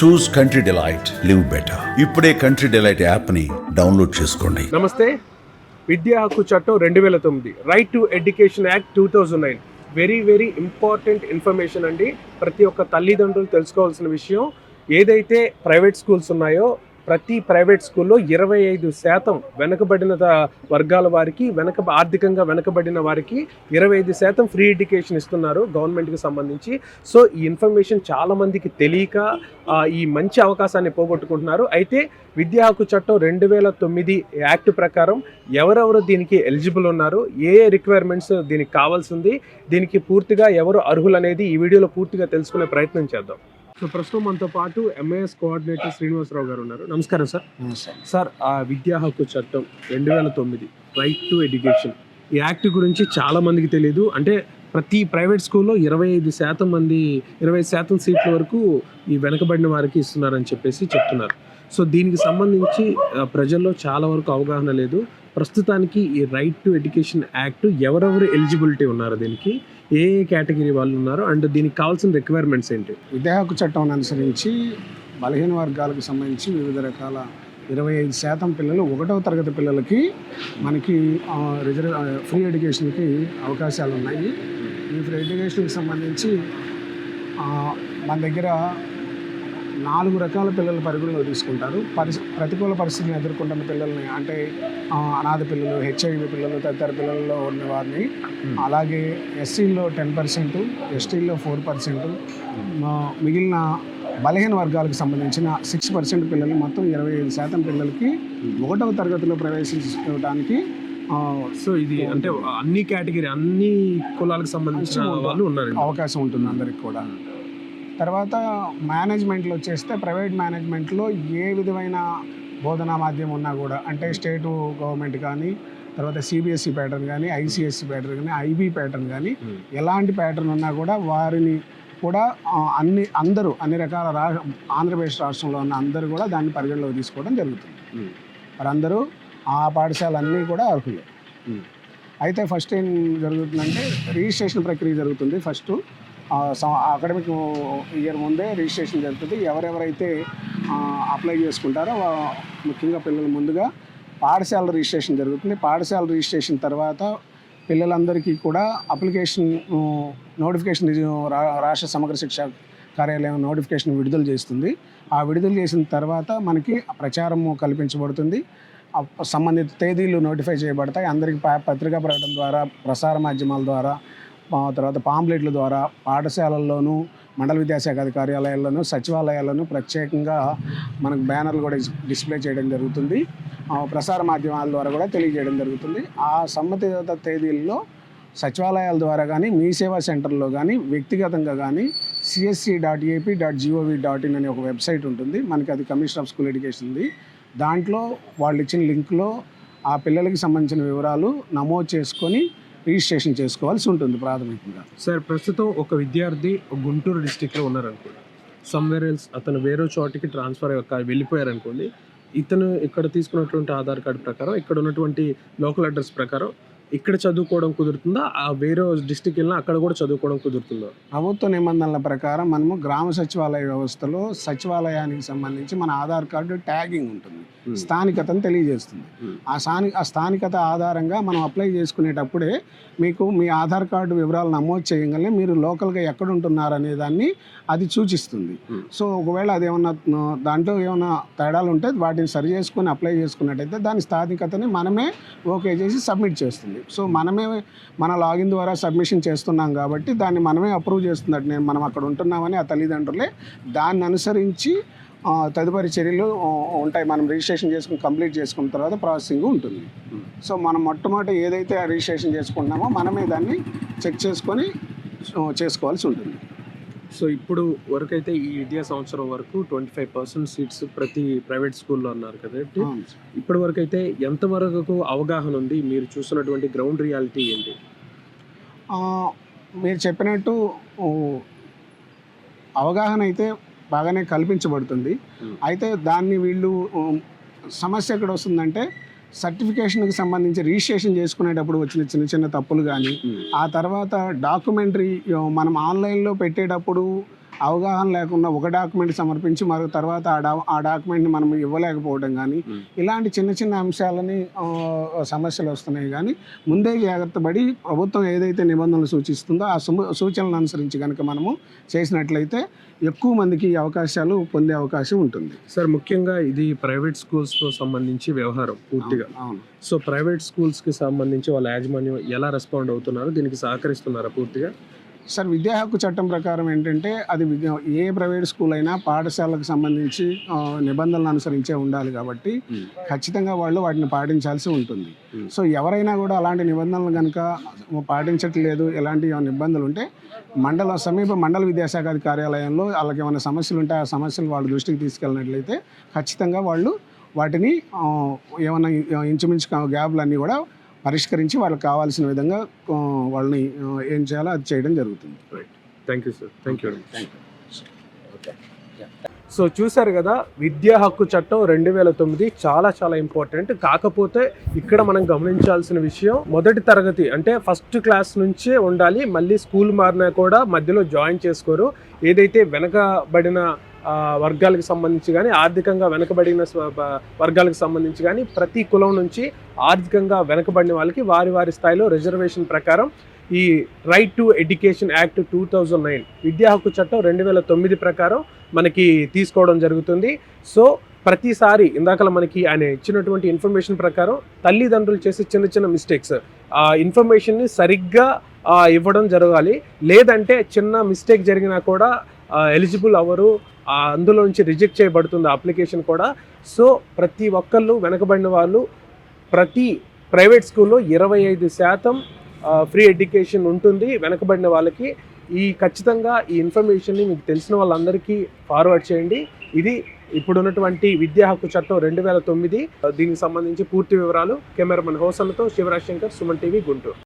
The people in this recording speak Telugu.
Choose country delight live better ఇప్పుడే కంట్రీ డిలైట్ యాప్ని డౌన్లోడ్ చేసుకోండి. నమస్తే. విద్యా హక్కు చట్టం రెండు వేల తొమ్మిది. Right to education act two thousand nine very very important information అండి. ప్రతి ఒక్క తల్లిదండ్రులు తెలుసుకోవాల్సిన విషయం ఏదైతే ప్రైవేట్ స్కూల్స్ ఉన్నాయో ప్రతి ప్రైవేట్ స్కూల్లో ఇరవై ఐదు శాతం వెనకబడిన వర్గాల వారికి వెనక ఆర్థికంగా వెనకబడిన వారికి ఇరవై ఐదు శాతం ఫ్రీ ఎడ్యుకేషన్ ఇస్తున్నారు గవర్నమెంట్కి సంబంధించి. సో ఈ ఇన్ఫర్మేషన్ చాలామందికి తెలియక ఈ మంచి అవకాశాన్ని పోగొట్టుకుంటున్నారు. అయితే విద్యా హక్కు చట్టం రెండు వేల తొమ్మిది యాక్ట్ ప్రకారం ఎవరెవరు దీనికి ఎలిజిబుల్ ఉన్నారు ఏ రిక్వైర్మెంట్స్ దీనికి కావాల్సింది దీనికి పూర్తిగా ఎవరు అర్హులు అనేది ఈ వీడియోలో పూర్తిగా తెలుసుకునే ప్రయత్నం చేద్దాం. సో ప్రస్తుతం మనతో పాటు ఎంఐఎస్ కోఆర్డినేటర్ శ్రీనివాసరావు గారు ఉన్నారు. నమస్కారం సార్. సార్ ఆ విద్యా హక్కు చట్టం రెండు వేల తొమ్మిది రైట్ టు ఎడ్యుకేషన్ ఈ యాక్ట్ గురించి చాలా మందికి తెలియదు అంటే ప్రతి ప్రైవేట్ స్కూల్లో ఇరవై ఐదు శాతం మంది ఇరవై శాతం సీట్ల వరకు ఈ వెనకబడిన వారికి ఇస్తున్నారని చెప్పేసి చెప్తున్నారు. సో దీనికి సంబంధించి ప్రజల్లో చాలా వరకు అవగాహన లేదు. ప్రస్తుతానికి ఈ రైట్ టు ఎడ్యుకేషన్ యాక్ట్ ఎవరెవరు ఎలిజిబిలిటీ ఉన్నారు దీనికి ఏ ఏ కేటగిరీ వాళ్ళు ఉన్నారు అండ్ దీనికి కావాల్సిన రిక్వైర్మెంట్స్ ఏంటి? విద్యా హక్కు చట్టం అనుసరించి బలహీన వర్గాలకు సంబంధించి వివిధ రకాల ఇరవై ఐదు శాతం పిల్లలు ఒకటవ తరగతి పిల్లలకి మనకి రిజర్వ్ ఫ్రీ ఎడ్యుకేషన్కి అవకాశాలు ఉన్నాయి ఈ ఫ్రీ ఎడ్యుకేషన్కి సంబంధించి మన దగ్గర నాలుగు రకాల పిల్లలు పరిగణలో తీసుకుంటారు. పరిస్థి ప్రతికూల పరిస్థితిని ఎదుర్కొంటున్న పిల్లల్ని అంటే అనాథ పిల్లలు హెచ్ఐవి పిల్లలు తదితర పిల్లల్లో ఉన్న వారిని. అలాగే ఎస్సీలో టెన్ పర్సెంట్ ఎస్టీల్లో ఫోర్ పర్సెంట్ మిగిలిన బలహీన వర్గాలకు సంబంధించిన సిక్స్ పర్సెంట్ పిల్లలు మొత్తం ఇరవై ఐదు శాతం పిల్లలకి ఒకటవ తరగతిలో ప్రవేశించడానికి సో ఇది అంటే అన్ని కేటగిరీ అన్ని కులాలకు సంబంధించిన వాళ్ళు ఉన్నారు అవకాశం ఉంటుంది అందరికి కూడా తర్వాత మేనేజ్మెంట్లో వచ్చేస్తే ప్రైవేట్ మేనేజ్మెంట్లో ఏ విధమైన బోధనా మాధ్యమం ఉన్నా కూడా అంటే స్టేట్ గవర్నమెంట్ కానీ తర్వాత సిబిఎస్ఈ ప్యాటర్న్ కానీ ఐసిఎస్సి ప్యాటర్న్ కానీ ఐబీ ప్యాటర్న్ కానీ ఎలాంటి ప్యాటర్న్ ఉన్నా కూడా వారిని కూడా అన్ని అందరూ అన్ని రకాల రా ఆంధ్రప్రదేశ్ రాష్ట్రంలో ఉన్న అందరూ కూడా దాన్ని పరిగణలోకి తీసుకోవడం జరుగుతుంది. వారందరూ ఆ పాఠశాలన్నీ కూడా అర్హులే. Hmm. అయితే ఫస్ట్ ఏం జరుగుతుందంటే రిజిస్ట్రేషన్ ప్రక్రియ జరుగుతుంది ఫస్ట్ అకాడమిక్ ఇయర్ ముందే రిజిస్ట్రేషన్ జరుగుతుంది. ఎవరెవరైతే అప్లై చేసుకుంటారో ముఖ్యంగా పిల్లలు ముందుగా పాఠశాల రిజిస్ట్రేషన్ జరుగుతుంది. పాఠశాల రిజిస్ట్రేషన్ తర్వాత పిల్లలందరికీ కూడా అప్లికేషన్ నోటిఫికేషన్ రాష్ట్ర సమగ్ర శిక్ష కార్యాలయం నోటిఫికేషన్ విడుదల చేస్తుంది. ఆ విడుదల చేసిన తర్వాత మనకి ప్రచారము కల్పించబడుతుంది. సంబంధిత తేదీలు నోటిఫై చేయబడతాయి. అందరికీ ప- పత్రికా ప్రకటన ద్వారా ప్రసార మాధ్యమాల ద్వారా తర్వాత పాంప్లెట్ల ద్వారా పాఠశాలల్లోనూ మండల విద్యాశాఖ కార్యాలయాల్లోనూ సచివాలయాల్లోనూ ప్రత్యేకంగా మనకు బ్యానర్లు కూడా డిస్ప్లే చేయడం జరుగుతుంది. ప్రసార మాధ్యమాల ద్వారా కూడా తెలియజేయడం జరుగుతుంది. ఆ సంబంధిత తేదీల్లో సచివాలయాల ద్వారా కానీ మీ సేవా సెంటర్లో కానీ వ్యక్తిగతంగా కానీ CSC dot AP dot GOV dot in అనే ఒక వెబ్సైట్ ఉంటుంది. మనకి అది కమిషనర్ ఆఫ్ స్కూల్ ఎడ్యుకేషన్ది దాంట్లో వాళ్ళు ఇచ్చిన లింక్లో ఆ పిల్లలకి సంబంధించిన వివరాలు నమోదు చేసుకొని రిజిస్ట్రేషన్ చేసుకోవాల్సి ఉంటుంది ప్రాథమికంగా. సార్ ప్రస్తుతం ఒక విద్యార్థి గుంటూరు డిస్టిక్లో ఉన్నారనుకోండి. సమ్వేర్ ఎల్స్ అతను వేరే చోటికి ట్రాన్స్ఫర్ వెళ్ళిపోయారనుకోండి. ఇతను ఇక్కడ తీసుకున్నటువంటి ఆధార్ కార్డు ప్రకారం ఇక్కడ ఉన్నటువంటి లోకల్ అడ్రస్ ప్రకారం ఇక్కడ చదువుకోవడం కుదురుతుందా ఆ వేరే డిస్టిక్ వెళ్ళినా అక్కడ కూడా చదువుకోవడం కుదురుతుందా ప్రభుత్వ నిబంధనల ప్రకారం మనము గ్రామ సచివాలయ వ్యవస్థలో సచివాలయానికి సంబంధించి మన ఆధార్ కార్డు ట్యాగింగ్ ఉంటుంది Hmm. స్థానికతను తెలియజేస్తుంది Hmm. ఆ స్థాని ఆ స్థానికత ఆధారంగా మనం అప్లై చేసుకునేటప్పుడే మీకు మీ ఆధార్ కార్డు వివరాలు నమోదు చేయగలనే మీరు లోకల్గా ఎక్కడ ఉంటున్నారు అనే దాన్ని అది సూచిస్తుంది Hmm. సో ఒకవేళ అది ఏమన్నా దాంట్లో ఏమైనా తేడాలు ఉంటే వాటిని సరి చేసుకొని అప్లై చేసుకున్నట్టయితే దాని స్థానికతని మనమే ఓకే చేసి సబ్మిట్ చేస్తుంది సో మనమే మన లాగిన్ ద్వారా సబ్మిషన్ చేస్తున్నాం కాబట్టి దాన్ని మనమే అప్రూవ్ చేస్తున్నట్టు నేను మనం అక్కడ ఉంటున్నామని ఆ తల్లిదండ్రులే దాన్ని అనుసరించి తదుపరి చర్యలు ఉంటాయి. మనం రిజిస్ట్రేషన్ చేసుకుని కంప్లీట్ చేసుకున్న తర్వాత ప్రాసెసింగ్ ఉంటుంది. సో మనం మొట్టమొదటి ఏదైతే రిజిస్ట్రేషన్ చేసుకుంటున్నామో మనమే దాన్ని చెక్ చేసుకొని చేసుకోవాల్సి ఉంటుంది. సో ఇప్పుడు వరకు అయితే ఈ విద్యా సంవత్సరం వరకు ట్వంటీ ఫైవ్ పర్సెంట్ సీట్స్ ప్రతి ప్రైవేట్ స్కూల్లో అన్నారు కాబట్టి అవును. ఇప్పటి వరకు అయితే ఎంతవరకు అవగాహన ఉంది మీరు చూస్తున్నటువంటి గ్రౌండ్ రియాలిటీ ఏంటి మీరు చెప్పినట్టు అవగాహన అయితే బాగానే కల్పించబడుతుంది. అయితే దాన్ని వీళ్ళు సమస్య ఎక్కడ వస్తుందంటే సర్టిఫికేషన్కి సంబంధించి రిజిస్ట్రేషన్ చేసుకునేటప్పుడు వచ్చిన చిన్న చిన్న తప్పులు కానీ ఆ తర్వాత డాక్యుమెంటరీ మనం ఆన్లైన్లో పెట్టేటప్పుడు అవగాహన లేకుండా ఒక డాక్యుమెంట్ సమర్పించి మరో తర్వాత ఆ డా ఆ డాక్యుమెంట్ని మనం ఇవ్వలేకపోవడం కానీ. ఇలాంటి చిన్న చిన్న అంశాలని సమస్యలు వస్తున్నాయి కానీ ముందే జాగ్రత్త పడి ప్రభుత్వం ఏదైతే నిబంధనలు సూచిస్తుందో ఆ సూచనలను అనుసరించి కనుక మనము చేసినట్లయితే ఎక్కువ మందికి అవకాశాలు పొందే అవకాశం ఉంటుంది. సార్ ముఖ్యంగా ఇది ప్రైవేట్ స్కూల్స్తో సంబంధించి వ్యవహారం పూర్తిగా. అవును సో ప్రైవేట్ స్కూల్స్కి సంబంధించి వాళ్ళ యాజమాన్యం ఎలా రెస్పాండ్ అవుతున్నారు? దీనికి సహకరిస్తున్నారా పూర్తిగా? సార్ విద్యా హక్కు చట్టం ప్రకారం ఏంటంటే అది విద్య ఏ ప్రైవేట్ స్కూల్ అయినా పాఠశాలకు సంబంధించి నిబంధనలు అనుసరించే ఉండాలి కాబట్టి ఖచ్చితంగా వాళ్ళు వాటిని పాటించాల్సి ఉంటుంది. సో ఎవరైనా కూడా అలాంటి నిబంధనలు కనుక పాటించట్లేదు ఎలాంటి ఏమైనా ఇబ్బందులు ఉంటే మండల సమీప మండల విద్యాశాఖ కార్యాలయంలో వాళ్ళకి ఏమైనా సమస్యలు ఉంటే ఆ సమస్యలు వాళ్ళ దృష్టికి తీసుకెళ్ళినట్లయితే ఖచ్చితంగా వాళ్ళు వాటిని ఏమైనా ఇంచుమించు గ్యాప్లు అన్నీ కూడా పరిష్కరించి వాళ్ళకి కావాల్సిన విధంగా వాళ్ళని ఏం చేయాలో అది చేయడం జరుగుతుంది. Thank you sir thank you so చూశారు కదా విద్యా హక్కు చట్టం రెండు వేల తొమ్మిది చాలా చాలా ఇంపార్టెంట్ కాకపోతే ఇక్కడ మనం గమనించాల్సిన విషయం మొదటి తరగతి అంటే ఫస్ట్ క్లాస్ నుంచే ఉండాలి. మళ్ళీ స్కూల్ మారినా కూడా మధ్యలో జాయిన్ చేసుకోరు. ఏదైతే వెనకబడిన వర్గాలకు సంబంధించి కానీ ఆర్థికంగా వెనకబడిన వర్గాలకు సంబంధించి కానీ ప్రతి కులం నుంచి ఆర్థికంగా వెనకబడిన వాళ్ళకి వారి వారి స్థాయిలో రిజర్వేషన్ ప్రకారం ఈ right to education act two thousand nine విద్యా హక్కు చట్టం రెండు వేల తొమ్మిది ప్రకారం మనకి తీసుకోవడం జరుగుతుంది. సో ప్రతిసారి ఇందాక మనకి ఆయన ఇచ్చినటువంటి ఇన్ఫర్మేషన్ ప్రకారం తల్లిదండ్రులు చేసే చిన్న చిన్న మిస్టేక్స్ ఆ ఇన్ఫర్మేషన్ని సరిగ్గా ఇవ్వడం జరగాలి. లేదంటే చిన్న మిస్టేక్ జరిగినా కూడా ఎలిజిబుల్ అవ్వరు. అందులో నుంచి రిజెక్ట్ చేయబడుతుంది అప్లికేషన్ కూడా. సో ప్రతి ఒక్కళ్ళు వెనకబడిన వాళ్ళు ప్రతి ప్రైవేట్ స్కూల్లో ఇరవై ఐదు శాతం ఫ్రీ ఎడ్యుకేషన్ ఉంటుంది వెనకబడిన వాళ్ళకి. ఈ ఖచ్చితంగా ఈ ఇన్ఫర్మేషన్ని మీకు తెలిసిన వాళ్ళందరికీ ఫార్వర్డ్ చేయండి. ఇది ఇప్పుడున్నటువంటి విద్యా హక్కు చట్టం రెండు వేల తొమ్మిది. దీనికి సంబంధించి పూర్తి వివరాలు కెమెరామెన్ హోసన్తో శివరాజ్ శంకర్ సుమన్ టీవీ గుంటూరు.